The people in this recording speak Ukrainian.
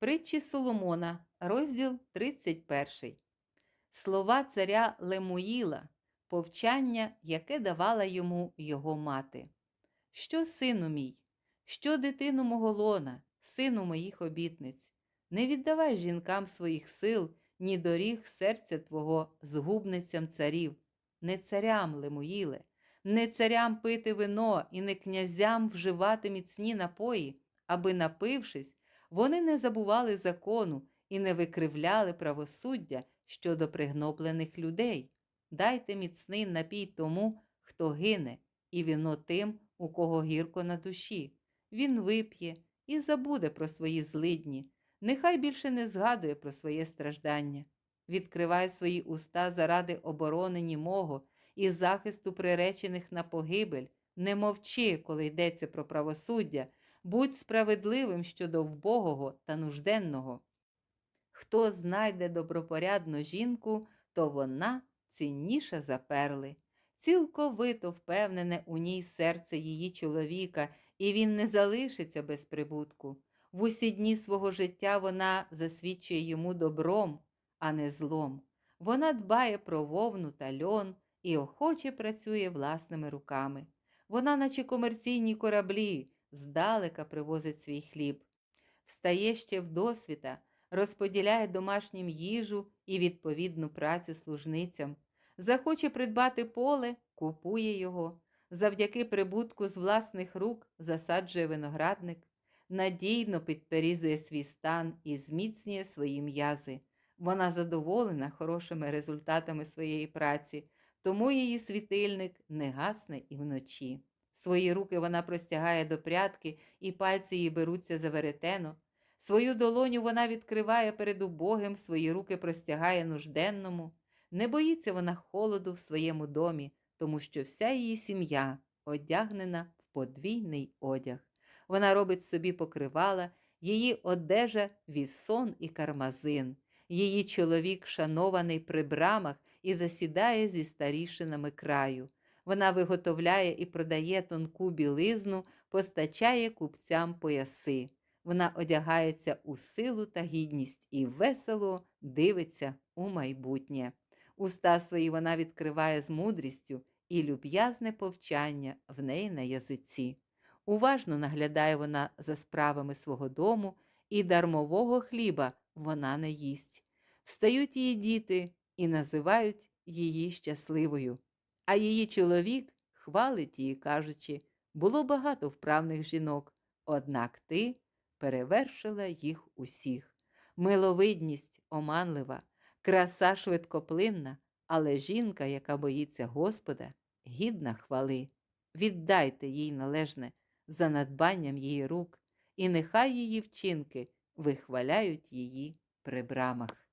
Притчі Соломона, розділ 31. Слова царя Лемуїла, повчання, яке давала йому його мати. Що, сину мій, що дитину мого лона, сину моїх обітниць, не віддавай жінкам своїх сил, ні доріг серця твого згубницям царів, не царям Лемуїле, не царям пити вино і не князям вживати міцні напої, аби, напившись, вони не забували закону і не викривляли правосуддя щодо пригноблених людей. Дайте міцний напій тому, хто гине, і вино тим, у кого гірко на душі. Він вип'є і забуде про свої злидні, нехай більше не згадує про своє страждання. Відкривай свої уста заради оборони німого і захисту приречених на погибель. Не мовчи, коли йдеться про правосуддя, будь справедливим щодо вбогого та нужденного. Хто знайде добропорядну жінку, то вона цінніша за перли. Цілковито впевнене у ній серце її чоловіка, і він не залишиться без прибутку. В усі дні свого життя вона засвідчує йому добром, а не злом. Вона дбає про вовну та льон і охоче працює власними руками. Вона, наче комерційні кораблі, здалека привозить свій хліб. Встає ще вдосвіта, розподіляє домашнім їжу і відповідну працю служницям. Захоче придбати поле, купує його. Завдяки прибутку з власних рук засаджує виноградник, надійно підперізує свій стан і зміцнює свої м'язи. Вона задоволена хорошими результатами своєї праці, тому її світильник не гасне і вночі. Свої руки вона простягає до прядки, і пальці її беруться за веретено. Свою долоню вона відкриває перед убогим, свої руки простягає нужденному. Не боїться вона холоду в своєму домі, тому що вся її сім'я одягнена в подвійний одяг. Вона робить собі покривала, її одежа вісон і кармазин. Її чоловік, шанований при брамах, і засідає зі старішинами краю. Вона виготовляє і продає тонку білизну, постачає купцям пояси. Вона одягається у силу та гідність і весело дивиться у майбутнє. Уста свої вона відкриває з мудрістю і люб'язне повчання в неї на язиці. Уважно наглядає вона за справами свого дому, і дармового хліба вона не їсть. Встають її діти і називають її щасливою. А її чоловік хвалить її, кажучи, було багато вправних жінок, однак ти перевершила їх усіх. Миловидність оманлива, краса швидкоплинна, але жінка, яка боїться Господа, гідна хвали. Віддайте їй належне за надбанням її рук, і нехай її вчинки вихваляють її при брамах.